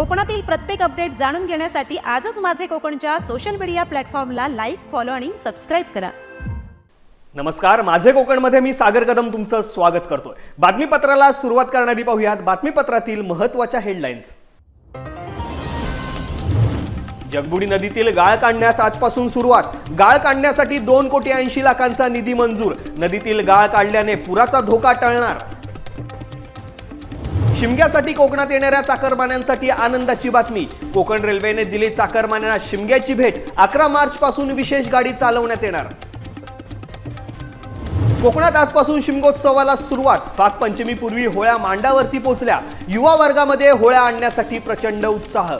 कोकणातील प्रत्येक अपडेट जाणून घेण्यासाठी आजच माझे कोकणच्या सोशल मीडिया प्लॅटफॉर्मला लाईक फॉलो आणि सबस्क्राईब करा. नमस्कार माझे कोकणमध्ये मी सागर कदम तुमचं स्वागत करतोय. बातमीपत्राला सुरुवात करण्याआधी पाहूयात बातमीपत्रातील महत्त्वाच्या हेडलाईन्स जगबुडी नदीतील गाळ काढण्यास आजपासून सुरुवात. गाळ काढण्यासाठी दोन कोटी ऐंशी लाखांचा निधी मंजूर. नदीतील गाळ काढल्याने पुराचा धोका टळणार. शिमग्यासाठी कोकणात येणाऱ्या चाकरमान्यांसाठी आनंदाची बातमी. कोकण रेल्वेने दिली चाकरमान्यांना शिमग्याची भेट. अकरा मार्च पासून विशेष गाडी चालवण्यात येणार. कोकणात आजपासून शिमगोत्सवाला सुरुवात. फाग पंचमीपूर्वी होळ्या मांडावरती पोचल्या. युवा वर्गामध्ये होळ्या आणण्यासाठी प्रचंड उत्साह.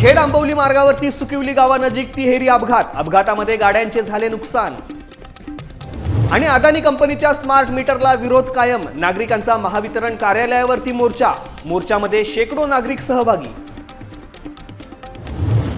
खेड आंबवली मार्गावरती सुकिवली गावानजीक तिहेरी अपघात. अपघातामध्ये गाड्यांचे झाले नुकसान. आणि अदानी कंपनीच्या स्मार्ट मीटरला विरोध कायम. नागरिकांचा महावितरण कार्यालयावरती मोर्चा. मोर्चामध्ये शेकडो नागरिक सहभागी.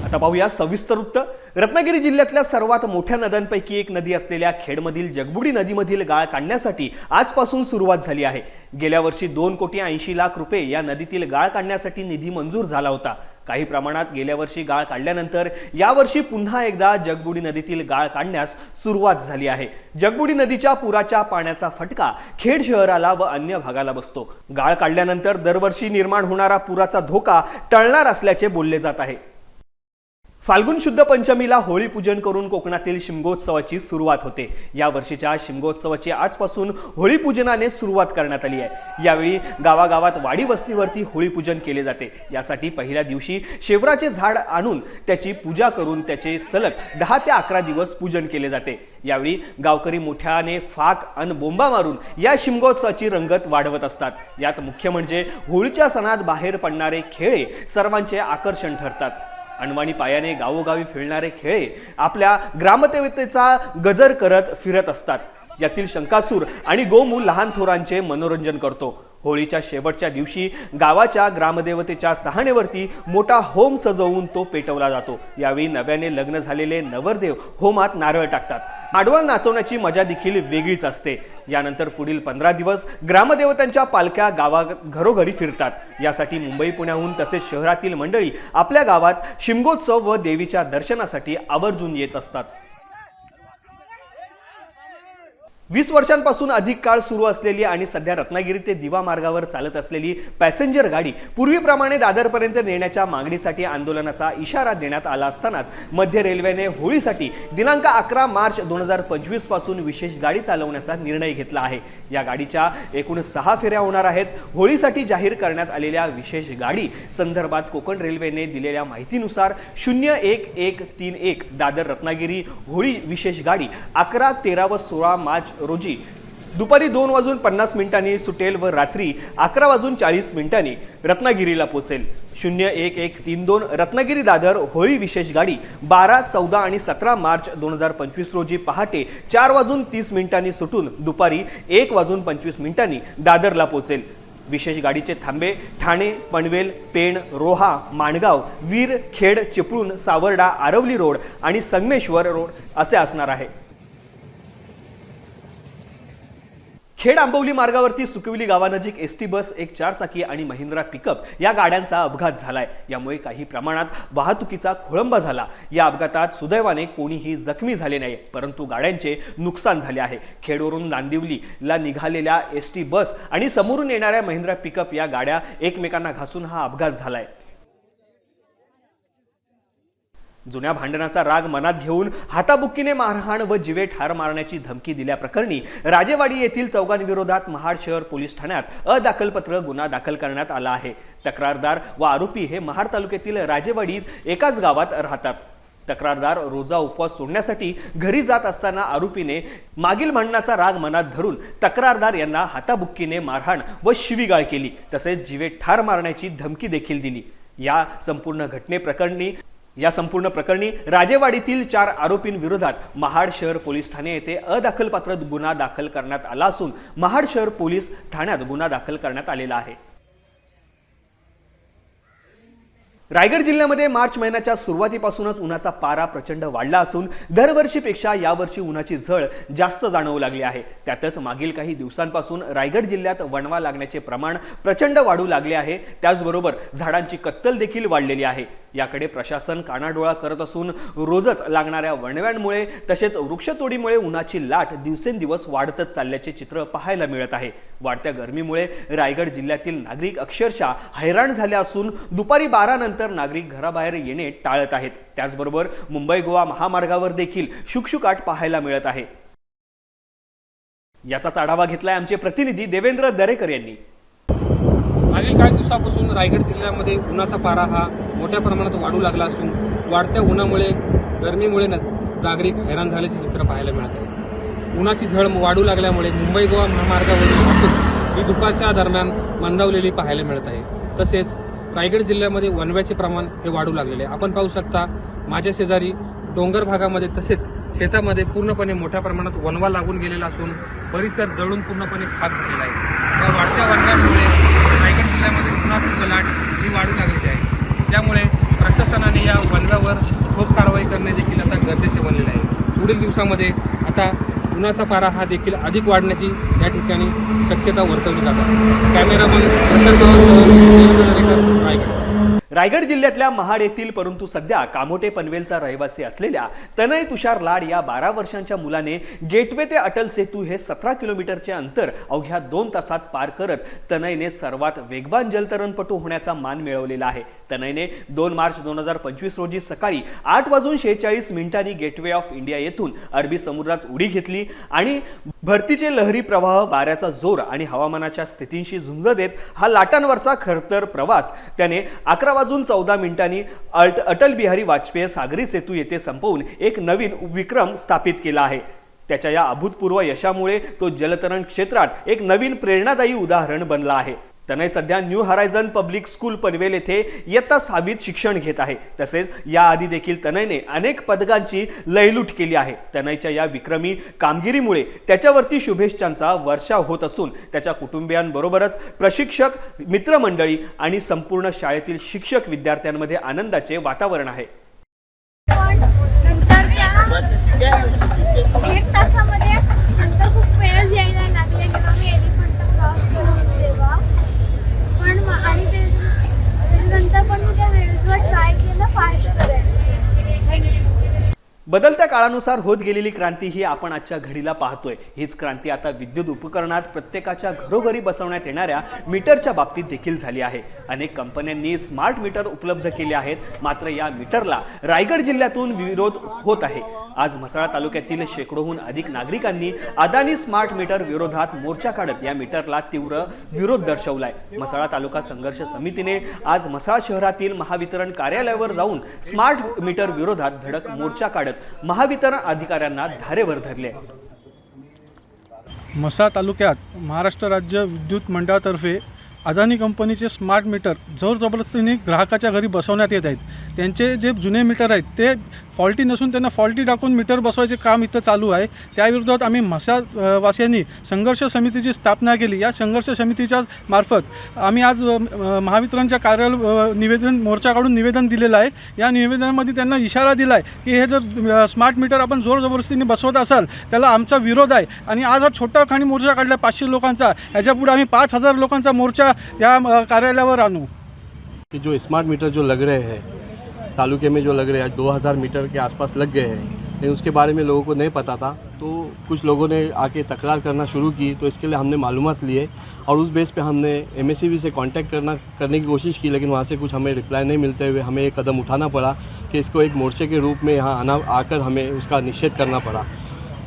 आता पाहूया सविस्तर वृत्त. रत्नागिरी जिल्ह्यातल्या सर्वात मोठ्या नद्यांपैकी एक नदी असलेल्या खेडमधील जगबुडी नदीमधील गाळ काढण्यासाठी आजपासून सुरुवात झाली आहे. गेल्या वर्षी दोन कोटी ऐंशी लाख रुपये या नदीतील गाळ काढण्यासाठी निधी मंजूर झाला होता. काही प्रमाणात गेल्या वर्षी गाळ काढल्यानंतर यावर्षी पुन्हा एकदा जगबुडी नदीतील गाळ काढण्यास सुरुवात झाली आहे. जगबुडी नदीच्या पुराच्या पाण्याचा फटका खेड शहराला व अन्य भागाला बसतो. गाळ काढल्यानंतर दरवर्षी निर्माण होणारा पुराचा धोका टळणार असल्याचे बोलले जात आहे. फाल्गुन शुद्ध पंचमीला होळी पूजन करून कोकणातील शिमगोत्सवाची सुरुवात होते. या वर्षीच्या शिमगोत्सवाची आजपासून होळी पूजनाने सुरुवात करण्यात आली आहे. यावेळी गावागावात वाडी वस्तीवरती होळी पूजन केले जाते. यासाठी पहिल्या दिवशी शेवराचे झाड आणून त्याची पूजा करून त्याचे सलग दहा ते अकरा दिवस पूजन केले जाते. यावेळी गावकरी मोठ्याने फाक अन बोंबा मारून या शिमगोत्सवाची रंगत वाढवत असतात. यात मुख्य म्हणजे होळीच्या सणात बाहेर पडणारे खेळे सर्वांचे आकर्षण ठरतात. अनवाणी पायाने गावोगावी फिरणारे खेळे आपल्या ग्रामदेवतेचा गजर करत फिरत असतात. यातील शंकासूर आणि गोमूल लहान थोरांचे मनोरंजन करतो. होळीच्या शेवटच्या दिवशी गावाच्या ग्रामदेवतेच्या सहाणेवरती मोठा होम सजवून तो पेटवला जातो. यावेळी नव्याने लग्न झालेले नवरदेव होमात नारळ टाकतात. आडवळ नाचवण्याची मजा देखील वेगळीच असते. यानंतर पुढील पंधरा दिवस ग्रामदेवतांच्या पालख्या गावा घरोघरी फिरतात. यासाठी मुंबई पुण्याहून तसेच शहरातील मंडळी आपल्या गावात शिमगोत्सव व देवीच्या दर्शनासाठी आवर्जून येत असतात. वीस वर्षांपासून अधिक काळ सुरू असलेली आणि सध्या रत्नागिरी ते दिवा मार्गावर चालत असलेली पॅसेंजर गाडी पूर्वीप्रमाणे दादरपर्यंत नेण्याच्या मागणीसाठी आंदोलनाचा इशारा देण्यात आला असतानाच मध्य रेल्वेने होळीसाठी दिनांक अकरा मार्च दोन हजार पंचवीसपासून विशेष गाडी चालवण्याचा निर्णय घेतला आहे. या गाडीच्या एकूण सहा फेऱ्या होणार आहेत. होळीसाठी जाहीर करण्यात आलेल्या विशेष गाडी संदर्भात कोकण रेल्वेने दिलेल्या माहितीनुसार शून्य एक एक तीन एक दादर रत्नागिरी होळी विशेष गाडी अकरा तेरा व सोळा मार्च रोजी दुपारी दोन वाजून पन्नास मिनिटांनी सुटेल व रात्री अकरा वाजून चाळीस मिनिटांनी रत्नागिरीला पोचेल शून्य एक एक तीन दोन रत्नागिरी दादर होळी विशेष गाडी बारा चौदा आणि सतरा मार्च दोन हजार पंचवीस रोजी पहाटे चार वाजून तीस मिनिटांनी सुटून दुपारी एक वाजून पंचवीस मिनिटांनी दादरला पोचेल विशेष गाडीचे थांबे ठाणे पनवेल पेण रोहा माणगाव वीर खेड चिपळूण सावर्डा आरवली रोड आणि संगमेश्वर रोड असे असणार आहे. खेड आंबवली मार्गावरती सुकविली गावानजीक एस टी बस एक चारचाकी आणि महिंद्रा पिकअप या गाड्यांचा अपघात झालाय. यामुळे काही प्रमाणात वाहतुकीचा खोळंबा झाला. या अपघातात सुदैवाने कोणीही जखमी झाले नाही परंतु गाड्यांचे नुकसान झाले आहे. खेडवरून नांदिवलीला निघालेल्या एस टी बस आणि समोरून येणाऱ्या महिंद्रा पिकअप या गाड्या एकमेकांना घासून हा अपघात झालाय. जुन्या भांडणाचा राग मनात घेऊन हाताबुक्कीने मारहाण व जिवे ठार मारण्याची धमकी दिल्याप्रकरणी राजेवाडी येथील चौघांविरोधात महाड शहर पोलीस ठाण्यात अदाखलपत्र गुन्हा दाखल करण्यात आला आहे. तक्रारदार व आरोपी हे महाड तालुक्यातील राजेवाडीत एकाच गावात राहतात. तक्रारदार रोजा उपवास सोडण्यासाठी घरी जात असताना आरोपीने मागील भांडणाचा राग मनात धरून तक्रारदार यांना हाताबुक्कीने मारहाण व शिवीगाळ केली तसेच जीवे ठार मारण्याची धमकी देखील दिली. या संपूर्ण घटनेप्रकरणी या संपूर्ण प्रकरणी राजेवाडीतील चार आरोपींविरोधात महाड शहर पोलीस ठाणे येथे अदाखलपात्र गुन्हा दाखल करण्यात आला असून महाड शहर पोलीस ठाण्यात गुन्हा दाखल करण्यात आलेला आहे. रायगड जिल्ह्यामध्ये मार्च महिन्याच्या सुरुवातीपासूनच उन्हाचा पारा प्रचंड वाढला असून दरवर्षीपेक्षा यावर्षी उन्हाची झळ जास्त जाणवू लागली आहे. त्यातच मागील काही दिवसांपासून रायगड जिल्ह्यात वणवा लागण्याचे प्रमाण प्रचंड वाढू लागले आहे. त्याचबरोबर झाडांची कत्तल देखील वाढलेली आहे. याकडे प्रशासन कानाडोळा करत असून रोजच लागणाऱ्या वणव्यांमुळे तसेच वृक्षतोडीमुळे उन्हाची लाट दिवसेंदिवस वाढतच चालल्याचे चित्र पाहायला मिळत आहे. वाढत्या गरमीमुळे रायगड जिल्ह्यातील नागरिक अक्षरशः हैराण झाले असून दुपारी बारा नंतर नागरिक घराबाहेर येणे टाळत आहेत. त्याचबरोबर मुंबई गोवा महामार्गावर देखील शुकशुकाट पाहायला मिळत आहे. याचाच आढावा घेतलाय आमचे प्रतिनिधी देवेंद्र दरेकर यांनी. मागील काही दिवसापासून रायगड जिल्ह्यामध्ये उन्हाचा पारा हा मोठ्या प्रमाणात वाढू लागला असून वाढत्या उन्हामुळे गरमीमुळे न- नागरिक हैराण झाल्याचे चित्र पाहायला मिळत आहे. उन्हाची झळ वाढू लागल्यामुळे मुंबई गोवा महामार्गावरील वाहतूक ही दुपारच्या दरम्यान मंदावलेली पाहायला मिळत आहे. तसेच रायगड जिल्ह्यामध्ये वनव्याचे प्रमाण हे वाढू लागलेले आहे. आपण पाहू शकता माझ्या शेजारी डोंगर भागामध्ये तसेच शेतामध्ये पूर्णपणे मोठ्या प्रमाणात वनवा लागून गेलेला असून परिसर जळून पूर्णपणे खाक झालेला आहे. या वाढत्या वनव्यामुळे रायगड जिल्ह्यामध्ये पुन्हा गलाट ही वाढू लागलेली आहे. त्यामुळे प्रशासनाने या वनव्यावर ठोस कारवाई करणे देखील आता गरजेचे बनलेले आहे. पुढील दिवसामध्ये आता उन्हाचा पारा हा देखील अधिक वाढण्याची या ठिकाणी शक्यता वर्तवली जातात कॅमेरामन प्रशांत दरेकर रायगड. रायगड जिल्ह्यातल्या महाड येथील परंतु सध्या कामोटे पनवेलचा रहिवासी असलेल्या तनय तुषार लाड या बारा वर्षांच्या मुलाने गेटवे ते अटल सेतू हे सतरा किलोमीटरचे अंतर अवघ्या दोन तासात पार करत तनयने सर्वात वेगवान जलतरणपटू होण्याचा मान मिळवलेला आहे. तनयने दोन मार्च दोन हजार पंचवीस रोजी सकाळी आठ वाजून शेहेचाळीस मिनिटांनी गेटवे ऑफ इंडिया येथून अरबी समुद्रात उडी घेतली आणि भरतीचे लहरी प्रवाह वाऱ्याचा जोर आणि हवामानाच्या स्थितींशी झुंज देत हा लाटांवरचा खरतर प्रवास त्याने अकरा वाजून चौदा मिनिटांनी अल्ट अटल बिहारी वाजपेयी सागरी सेतू येथे संपवून एक नवीन विक्रम स्थापित केला आहे. त्याच्या या अभूतपूर्व यशामुळे तो जलतरण क्षेत्रात एक नवीन प्रेरणादायी उदाहरण बनला आहे. तनय सध्या new horizon public school Panvel येथे इयत्ता सहावीत शिक्षण घेत आहे. तसेच याआधी देखील तनयने अनेक पदकांची लयलूट केली आहे. तनयच्या या विक्रमी कामगिरीमुळे त्याच्यावरती शुभेच्छांचा वर्षा होत असून त्याच्या कुटुंबियांबरोबरच प्रशिक्षक मित्रमंडळी आणि संपूर्ण शाळेतील शिक्षक विद्यार्थ्यांमध्ये आनंदाचे वातावरण आहे. एक तासामध्ये खूप वेळ यायला लागले जेव्हा मी एलिफंट क्रॉस करून तेव्हा पण म- आणि ते नंतर पण मी त्या वेळेवर ट्राय केलं फास्ट करायचं बदलत्या काळानुसार होत गेलेली क्रांती ही आपण आजच्या घडीला पाहतोय. हीच क्रांती आता विद्युत उपकरणात प्रत्येकाच्या घरोघरी बसवण्यात येणाऱ्या मीटरच्या बाबतीत देखील झाली आहे. अनेक कंपन्यांनी स्मार्ट मीटर उपलब्ध केले आहेत. मात्र या मीटरला रायगड जिल्ह्यातून विरोध होत आहे. आज म्हसाळा तालुक्यातील शेकडोहून अधिक नागरिकांनी अदानी स्मार्ट मीटर विरोधात मोर्चा काढत या मीटरला तीव्र विरोध दर्शवलाय. म्हसाळा तालुका संघर्ष समितीने आज म्हसाळा शहरातील महावितरण कार्यालयावर जाऊन स्मार्ट मीटर विरोधात धडक मोर्चा काढत महावितरण अधिकाऱ्यांना धारेवर धरले. म्हसा तालुक्यात महाराष्ट्र राज्य विद्युत मंडळातर्फे अदानी कंपनीचे स्मार्ट मीटर जोर जबरदस्तीने ग्राहकाच्या घरी बसवण्यात येत आहेत. त्यांचे जे जुने मीटर आहेत ते फॉल्टी नसून त्यांना फॉल्टी टाकून मीटर बसवायचे काम इथं चालू आहे. त्याविरोधात आम्ही म्हसा संघर्ष समितीची स्थापना केली. या संघर्ष समितीच्या मार्फत आम्ही आज महावितरणच्या कार्यालय निवेदन मोर्चा काढून निवेदन दिलेलं आहे. या निवेदनामध्ये त्यांना इशारा दिला आहे की हे जर स्मार्ट मीटर आपण जोर जबरदस्तीने बसवत असाल त्याला आमचा विरोध आहे. आणि आज हा छोटा खाणी मोर्चा काढला पाचशे लोकांचा. याच्यापुढे आम्ही पाच हजार लोकांचा मोर्चा या कार्यालयावर आणू. जो स्मार्ट मीटर जो लग रहे हैं तालुके में जो लग रहे हैं दो हज़ार मीटर के आसपास लग गए हैं। लेकिन उसके बारे में लोगों को नहीं पता था। तो कुछ लोगों ने आके तकरार करना शुरू की तो इसके लिए हमने मालूम लिए और उस बेस पे हमने एमएससीबी से कांटेक्ट करना, करने की कोशिश की, लेकिन वहाँ से कुछ हमें रिप्लाई नहीं मिलते हुए हमें एक कदम उठाना पड़ा कि इसको एक मोर्चे के रूप में यहाँ आना, आकर हमें उसका निषेध करना पड़ा।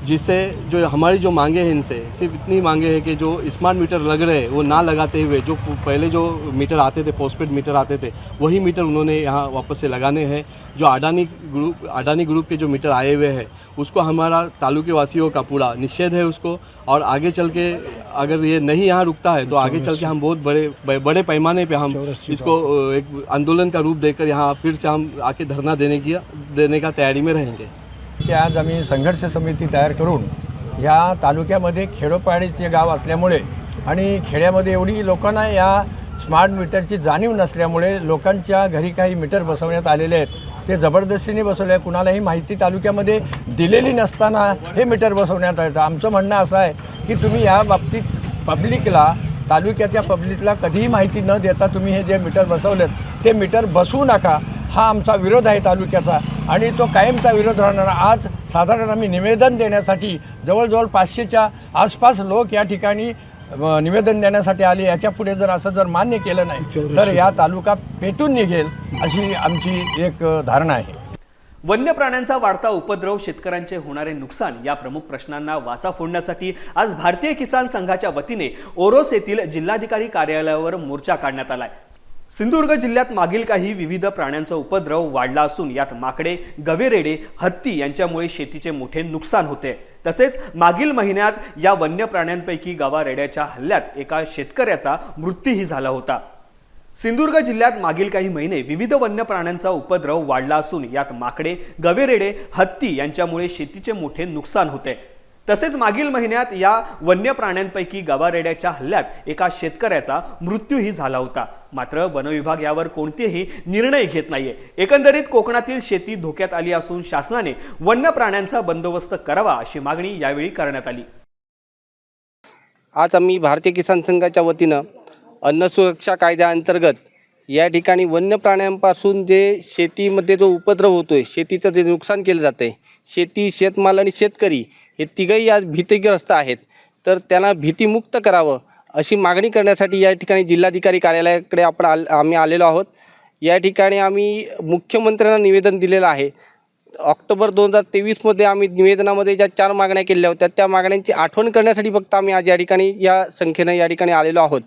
जिससे जो हमारी जो मांगे हैं इनसे सिर्फ़ इतनी मांगे हैं कि जो स्मार्ट मीटर लग रहे हैं वो ना लगाते हुए जो पहले जो मीटर आते थे पोस्टपेड मीटर आते थे वही मीटर उन्होंने यहाँ वापस से लगाने हैं। जो अडानी ग्रुप अडानी ग्रुप के जो मीटर आए हुए हैं उसको हमारा तालुके वासियों का पूरा निषेध है उसको। और आगे चल के अगर ये नहीं यहाँ रुकता है तो आगे चल के हम बहुत बड़े बड़े पैमाने पे हम इसको एक आंदोलन का रूप देकर यहाँ फिर से हम आके धरना देने की देने का तैयारी में रहेंगे। की आज आम्ही संघर्ष समिती तयार करून ह्या तालुक्यामध्ये खेडोपाडीचे गाव असल्यामुळे आणि खेड्यामध्ये एवढी लोकांना या स्मार्ट मीटरची जाणीव नसल्यामुळे लोकांच्या घरी काही मीटर बसवण्यात आलेले आहेत. ते जबरदस्तीने बसवले आहे कुणालाही माहिती तालुक्यामध्ये दिलेली नसताना हे मीटर बसवण्यात येतं आमचं म्हणणं असं आहे की तुम्ही या बाबतीत पब्लिकला तालुक्याच्या पब्लिकला कधीही माहिती न देता तुम्ही हे जे मीटर बसवलेत ते मीटर बसवू नका. हा आमचा विरोध आहे तालुक्याचा आणि तो कायमचा विरोध राहणार. आज साधारण आम्ही निवेदन देण्यासाठी जवळजवळ पाचशेच्या आसपास लोक या ठिकाणी निवेदन देण्यासाठी आले. याच्यापुढे जर असं जर मान्य केलं नाही तर या तालुका पेटून निघेल अशी आमची एक धारणा आहे. वन्य प्राण्यांचा वाढता उपद्रव शेतकऱ्यांचे होणारे नुकसान या प्रमुख प्रश्नांना वाचा फोडण्यासाठी आज भारतीय किसान संघाच्या वतीने ओरोस येथील जिल्हाधिकारी कार्यालयावर मोर्चा काढण्यात आलाय. सिंधुदुर्ग जिल्ह्यात मागील काही विविध प्राण्यांचा उपद्रव वाढला असून यात माकडे गवेरेडे हत्ती यांच्यामुळे शेतीचे मोठे नुकसान होते. तसेच मागील महिन्यात या वन्य प्राण्यांपैकी गवारेड्याच्या हल्ल्यात एका शेतकऱ्याचा मृत्यूही झाला होता. सिंधुदुर्ग जिल्ह्यात मागील काही महिने विविध वन्य प्राण्यांचा उपद्रव वाढला असून यात माकडे गवेरेडे हत्ती यांच्यामुळे शेतीचे मोठे नुकसान होते. तसेच मागील महिन्यात या वन्य प्राण्यांपैकी गवारेड्याच्या हल्ल्यात एका शेतकऱ्याचा मृत्यूही झाला होता. मात्र वनविभाग यावर कोणतेही निर्णय घेत नाहीये. एकंदरीत कोकणातील शेती धोक्यात आली असून शासनाने वन्य प्राण्यांचा बंदोबस्त करावा अशी मागणी यावेळी करण्यात आली. आज आम्ही भारतीय किसान संघाच्या वतीनं अन्न सुरक्षा कायद्याअंतर्गत या ठिकाणी वन्य प्राण्यांपासून जे शेतीमध्ये जो उपद्रव होतो आहे शेतीचं जे नुकसान केलं जातं आहे शेती शेतमाल आणि शेतकरी हे तिघंही आज भीतीग्रस्त आहेत. तर त्यांना भीतीमुक्त करावं अशी मागणी करण्यासाठी या ठिकाणी जिल्हाधिकारी कार्यालयाकडे आपण आल आम्ही आलेलो आहोत. या ठिकाणी आम्ही मुख्यमंत्र्यांना निवेदन दिलेलं आहे. ऑक्टोबर दोन हजार तेवीसमध्ये आम्ही निवेदनामध्ये ज्या चार मागण्या केल्या होत्या त्या मागण्यांची आठवण करण्यासाठी फक्त आम्ही आज या ठिकाणी या संख्येनं या ठिकाणी आलेलो आहोत.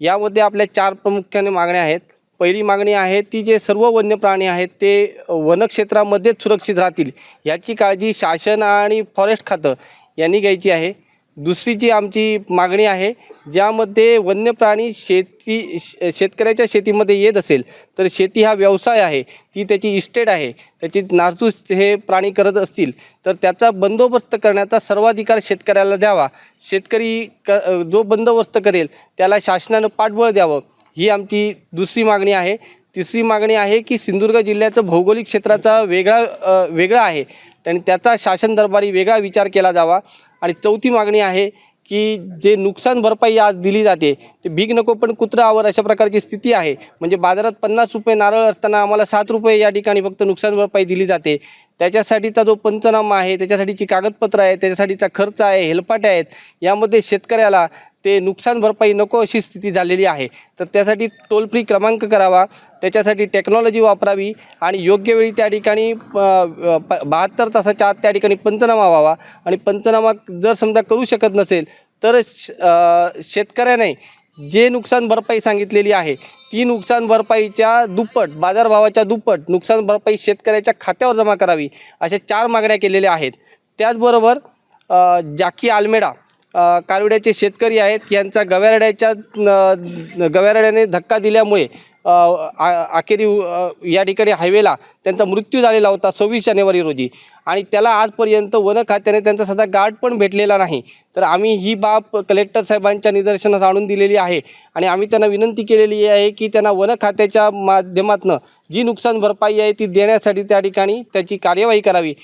यामध्ये आपल्या चार प्रामुख्याने मागण्या आहेत. पहिली मागणी आहे ती जे सर्व वन्य प्राणी आहेत ते वनक्षेत्रामध्येच सुरक्षित राहतील याची काळजी शासन आणि फॉरेस्ट खातं यांनी घ्यायची आहे. दुसरी जी आमची मागणी आहे ज्यामध्ये वन्य प्राणी शेती शेतकऱ्याच्या शेतीमध्ये येत असेल तर शेती हा व्यवसाय आहे ती त्याची इस्टेट आहे त्याची नासधूस हे प्राणी करत असतील तर त्याचा बंदोबस्त करण्याचा सर्वाधिकार शेतकऱ्याला द्यावा. शेतकरी क जो बंदोबस्त करेल त्याला शासनानं पाठबळ द्यावं. ही आमची दुसरी मागणी आहे. तिसरी मागणी आहे की सिंधुदुर्ग जिल्ह्याचं भौगोलिक क्षेत्राचा वेगळा वेगळा आहे. आणि त्याचा शासन दरबारी वेगळा विचार केला जावा. आणि चौथी मागणी आहे की जे नुकसान भरपाई आज दिली जाते ते भीक नको पण कुत्रावर अशा प्रकारची स्थिती आहे. म्हणजे बाजारात पन्नास रुपये नारळ असताना आम्हाला सात रुपये या ठिकाणी फक्त नुकसान भरपाई दिली जाते. त्याच्यासाठीचा जो पंचनामा आहे त्याच्यासाठीची कागदपत्रं आहे त्याच्यासाठीचा खर्च आहे हेलपाटे आहेत यामध्ये शेतकऱ्याला ते नुकसान भरपाई नको अशी स्थिती झालेली आहे. तर त्यासाठी टोल फ्री क्रमांक करावा त्याच्यासाठी टेक्नॉलॉजी वापरावी आणि योग्य वेळी त्या ठिकाणी बहात्तर तासाच्या आत त्या ठिकाणी पंचनामा व्हावा. आणि पंचनामा जर समजा करू शकत नसेल तर श- शेतकऱ्याने जे नुकसान भरपाई सांगितलेली आहे ती नुकसान भरपाईच्या दुप्पट बाजारभावाच्या दुप्पट नुकसान भरपाई शेतकऱ्याच्या खात्यावर जमा करावी अशा चार मागण्या केलेल्या आहेत. त्याचबरोबर जाकी आल्मेडा कालवड्याचे शेतकरी आहेत यांचा गव्यारड्याच्या गव्यारड्याने धक्का दिल्यामुळे आ- अखेरी या ठिकाणी हायवेला त्यांचा मृत्यू झालेला होता सव्वीस जानेवारी रोजी. आणि त्याला आजपर्यंत वन खात्याने त्यांचा सध्या गार्ड पण भेटलेला नाही. तर आम्ही ही बाब कलेक्टर साहेबांच्या निदर्शनास आणून दिलेली आहे. आणि आम्ही त्यांना विनंती केलेली आहे की त्यांना वन खात्याच्या माध्यमातून जी नुकसान भरपाई आहे ती देण्यासाठी त्या ठिकाणी त्याची कार्यवाही करावी.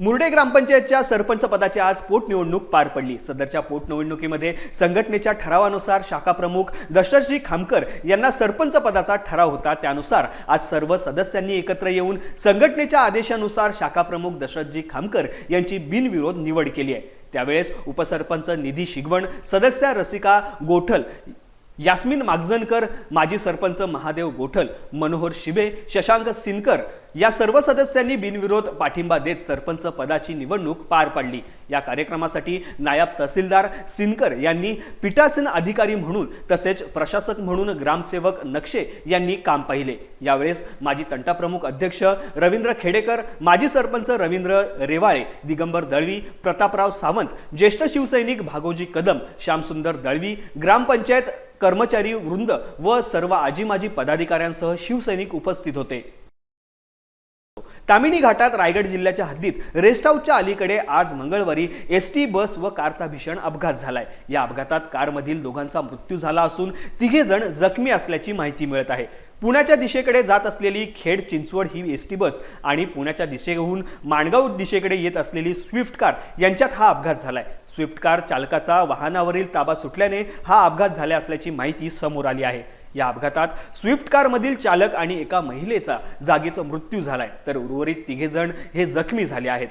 मुर्डे ग्रामपंचायतच्या सरपंच पदाची आज पोटनिवडणूक पार पडली. सदरच्या पोटनिवडणुकीमध्ये संघटनेच्या ठरावानुसार शाखा प्रमुख दशरथजी खामकर यांना सरपंच पदाचा ठराव होता. त्यानुसार आज सर्व सदस्यांनी एकत्र येऊन संघटनेच्या आदेशानुसार शाखा प्रमुख दशरथजी खामकर यांची बिनविरोध निवड केली आहे. त्यावेळेस उपसरपंच निधी शिगवण सदस्या रसिका गोठल यास्मिन मागजनकर माजी सरपंच महादेव गोठल मनोहर शिबे शशांक सिनकर या सर्व सदस्यांनी बिनविरोध पाठिंबा देत सरपंच पदाची निवडणूक पार पाडली. या कार्यक्रमासाठी नायब तहसीलदार सिनकर यांनी पीठासीन अधिकारी म्हणून तसेच प्रशासक म्हणून ग्रामसेवक नक्षे यांनी काम पाहिले. यावेळेस माजी तंटाप्रमुख अध्यक्ष रवींद्र खेडेकर माजी सरपंच रवींद्र रेवाळे दिगंबर दळवी प्रतापराव सावंत ज्येष्ठ शिवसैनिक भागोजी कदम श्यामसुंदर दळवी ग्रामपंचायत कर्मचारी वृंद व सर्व आजी माजी पदाधिकाऱ्यांसह शिवसैनिक उपस्थित होते. तामिनी घाटात रायगड जिल्ह्याच्या हद्दीत रेस्ट हाऊसच्या अलीकडे आज मंगळवारी एस टी बस व कारचा भीषण अपघात झालाय. या अपघातात कारमधील दोघांचा मृत्यू झाला असून तिघे जण जखमी असल्याची माहिती मिळत आहे. पुण्याच्या दिशेकडे जात असलेली खेड चिंचवड ही एस टी बस आणि पुण्याच्या दिशेहून माणगाव दिशेकडे येत असलेली स्विफ्ट कार यांच्यात हा अपघात झालाय. स्विफ्ट कार चालकाचा वाहनावरील ताबा सुटल्याने हा अपघात झाला असल्याची माहिती समोर आली आहे. या अपघातात स्विफ्ट कारमधील चालक आणि एका महिलेचा जागीचा मृत्यू झालाय. तर उर्वरित तिघे जण हे जखमी झाले आहेत.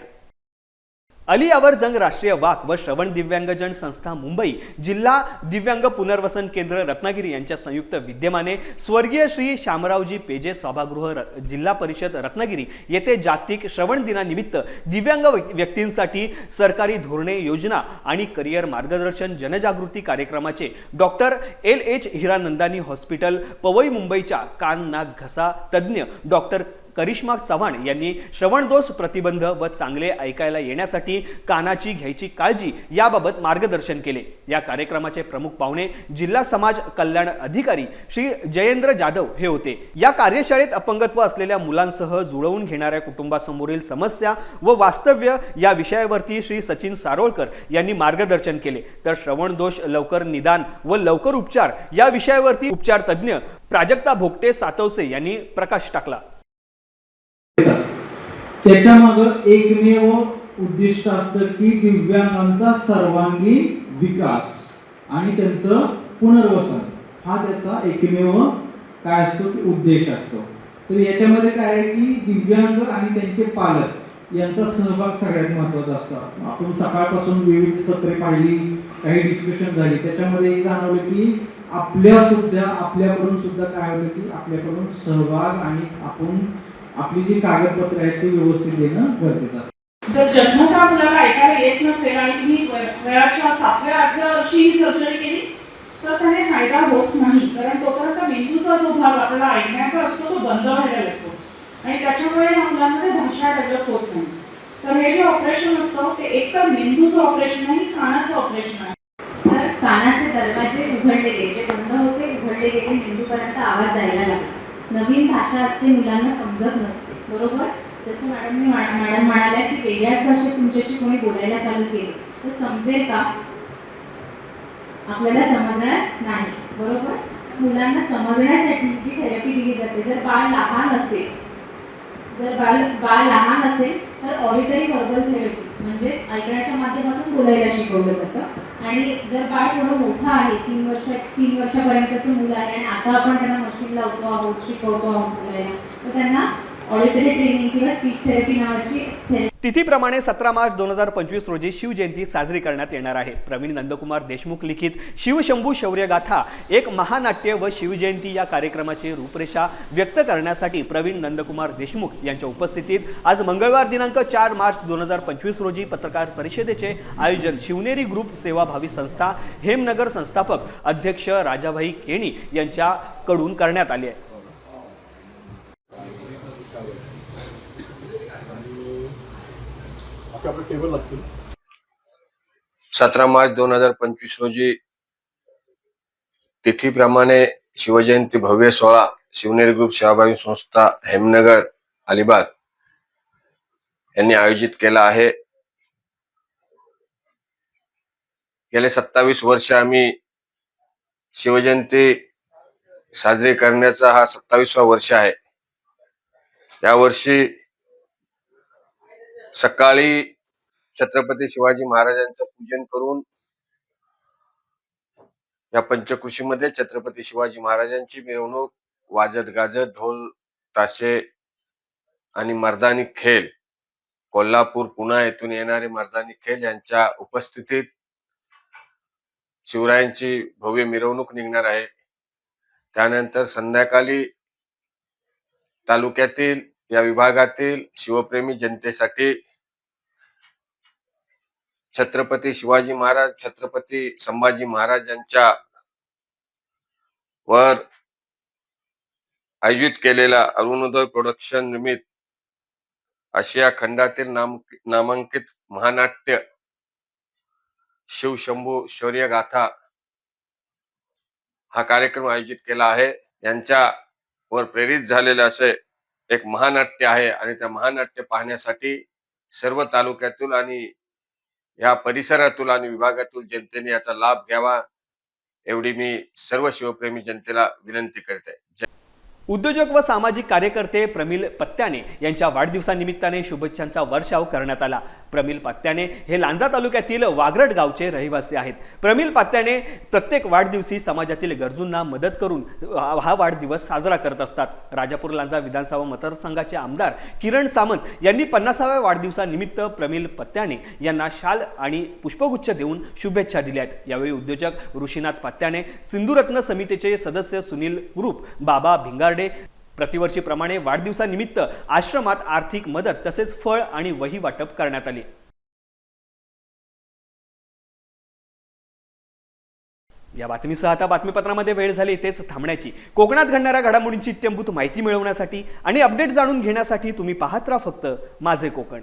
अली अवर जंग राष्ट्रीय वाक व श्रवण दिव्यांगजन संस्था मुंबई जिल्हा दिव्यांग पुनर्वसन केंद्र रत्नागिरी यांच्या संयुक्त विद्यमाने स्वर्गीय श्री शामरावजी पेजे सभागृह र- जिल्हा परिषद रत्नागिरी येथे जागतिक श्रवण दिनानिमित्त दिव्यांग व्यक्तींसाठी सरकारी धोरणे योजना आणि करिअर मार्गदर्शन जनजागृती कार्यक्रमाचे doctor L H Hiranandani hospital Powai मुंबईच्या कान नाक घसा तज्ज्ञ डॉक्टर करिश्मा चव्हाण यांनी श्रवणदोष प्रतिबंध व चांगले ऐकायला येण्यासाठी कानाची घ्यायची काळजी याबाबत मार्गदर्शन केले. या कार्यक्रमाचे प्रमुख पाहुणे जिल्हा समाज कल्याण अधिकारी श्री जयेंद्र जाधव हे होते. या कार्यशाळेत अपंगत्व असलेल्या मुलांसह जुळवून घेणाऱ्या कुटुंबासमोरील समस्या व वास्तव्य या विषयावरती श्री सचिन सारोळकर यांनी मार्गदर्शन केले. तर श्रवणदोष लवकर निदान व लवकर उपचार या विषयावरती उपचार तज्ज्ञ प्राजक्ता भोगटे सातवसे यांनी प्रकाश टाकला. त्याच्यामागं एकमेव उद्दिष्ट असतं की दिव्यांगांचा सर्वांगीण विकास आणि त्यांचं पुनर्वसन. हा त्याचा एकमेव काय असतो? की उद्देश असतो. तर याच्यामध्ये काय आहे की दिव्यांग आणि त्यांचे पालक यांचा सहभाग सगळ्यात महत्त्वाचा असतो. आपण सकाळपासून विविध सत्रे पाहिली काही डिस्कशन झाली. त्याच्यामध्ये एक जाणवलं की आपल्या सुद्धा आपल्याकडून सुद्धा काय होतं की आपल्याकडून सहभाग आणि आपण आपली जी कागदपत्र आहेत ती व्यवस्थित देणं गरजेचं असतं. जर जन्मता मुलाला ऐकायला येत नसेल आणि तुम्ही वय- वयाच्या सातव्या आठव्या वर्षी ही सर्जरी केली तर त्याने फायदा होत नाही. कारण तोपर्यंत मेंदूचा जो भाग आपल्याला ऐकण्याचा असतो तो बंद व्हायला लागतो. आणि त्याच्यामुळे या मुलांमध्ये भाषा डेव्हलप होत नाही. तर हे जे ऑपरेशन असतं ते एक तर मेंदूचं ऑपरेशन आहे कानाचं ऑपरेशन आहे. तर कानाचे दरवाजे उघडले गेले जे बंद होते उघडले गेले मेंदूपर्यंत आवाज जायला लागला नवीन भाषा असते मुलांना समजत नसते. बरोबर? जसं मॅडमने मॅडम म्हणाल्या की वेगळ्याच भाषेत तुमच्याशी कोणी बोलायला चालू केलं तर समजेल का? आपल्याला समजणार नाही. बरोबर? मुलांना समजण्यासाठी जी थेरपी दिली जाते जर बाळ लहान असेल जर बाळ बाळ लहान असेल तर ऑडिटरी वर्बल थेरपी म्हणजेच ऐकण्याच्या माध्यमातून बोलायला शिकवलं जातं. आणि जर बाळ थोडं मोठं आहे तीन वर्ष तीन वर्षापर्यंतचं मुलं आहे आणि आता आपण त्यांना मशीन लावतो आहोत शिकवतो आहोत बोलायला तर त्यांना ऑडिटरी ट्रेनिंग किंवा स्पीच थेरपी नावाची थेरपी तिथीप्रमाणे सतरा मार्च दोन हजार पंचवीस रोजी शिवजयंती साजरी करण्यात येणार आहे. प्रवीण नंदकुमार देशमुख लिखित शिवशंभू शौर्यगाथा एक महानाट्य व शिवजयंती या कार्यक्रमाची रूपरेषा व्यक्त करण्यासाठी प्रवीण नंदकुमार देशमुख यांच्या उपस्थितीत आज मंगळवार दिनांक चार मार्च दोन हजार पंचवीस रोजी पत्रकार परिषदेचे आयोजन शिवनेरी ग्रुप सेवाभावी संस्था हेमनगर संस्थापक अध्यक्ष राजाभाई केणी यांच्याकडून करण्यात आले आहे. सतरा मार्च दोन हजार पंचवीस रोजी तिथीप्रमाणे शिवजयंती भव्य सोहळा शिवनेरी ग्रुप सेवाभावी संस्था हेमनगर अलिबाग यांनी आयोजित केला आहे. गेले सत्तावीस वर्ष आम्ही शिवजयंती साजरी करण्याचा हा सत्तावीसवा वर्ष आहे. यावर्षी सकाळी छत्रपती शिवाजी महाराजांचं पूजन करून या पंचकृषीमध्ये छत्रपती शिवाजी महाराजांची मिरवणूक वाजत गाजत ढोल ताशे आणि मर्दानी खेळ कोल्हापूर पुणा येथून येणारे मर्दानी खेळ यांच्या उपस्थितीत शिवरायांची भव्य मिरवणूक निघणार आहे. त्यानंतर संध्याकाळी तालुक्यातील या विभागातील शिवप्रेमी जनतेसाठी छत्रपती शिवाजी महाराज छत्रपती संभाजी महाराज यांच्या वर आयोजित केलेला अरुणोदय प्रोडक्शन निमित्त आशिया खंडातील नाम नामांकित महानाट्य शिवशंभू शौर्य गाथा हा कार्यक्रम आयोजित केला आहे. यांच्या वर प्रेरित झालेले असे एक महानाट्य आहे आणि त्या महानाट्य पाहण्यासाठी सर्व तालुक्यातून आणि या परिसरातून आणि विभागातील जनतेने याचा लाभ घ्यावा एवढी मी सर्व शिवप्रेमी जनतेला विनंती करत आहे. उद्योजक व सामाजिक कार्यकर्ते प्रमिल पत्त्याने यांच्या वाढदिवसानिमित्ताने शुभेच्छांचा वर्षाव करण्यात आला. प्रमिल पात्याने हे लांजा तालुक्यातील वागरट गावचे रहिवासी आहेत. प्रमिल पात्याने प्रत्येक वाढदिवशी समाजातील गरजूंना मदत करून हा वाढदिवस साजरा करत असतात. राजापूर लांजा विधानसभा मतदारसंघाचे आमदार किरण सामंत यांनी पन्नासाव्या वाढदिवसानिमित्त प्रमिल पत्त्याने यांना शाल आणि पुष्पगुच्छ देऊन शुभेच्छा दिल्या आहेत. यावेळी उद्योजक ऋषीनाथ पात्याने सिंधुरत्न समितीचे सदस्य सुनील ग्रुप बाबा भिंगारडे प्रतिवर्षीप्रमाणे वाढदिवसानिमित्त आश्रमात आर्थिक मदत तसेच फळ आणि वही वाटप करण्यात आले. या बातमीसह आता बातमीपत्रामध्ये वेळ झाली तेच थांबण्याची. कोकणात घडणाऱ्या घडामोडींची इत्यंभूत माहिती मिळवण्यासाठी आणि अपडेट जाणून घेण्यासाठी तुम्ही पाहत राहा फक्त माझे कोकण.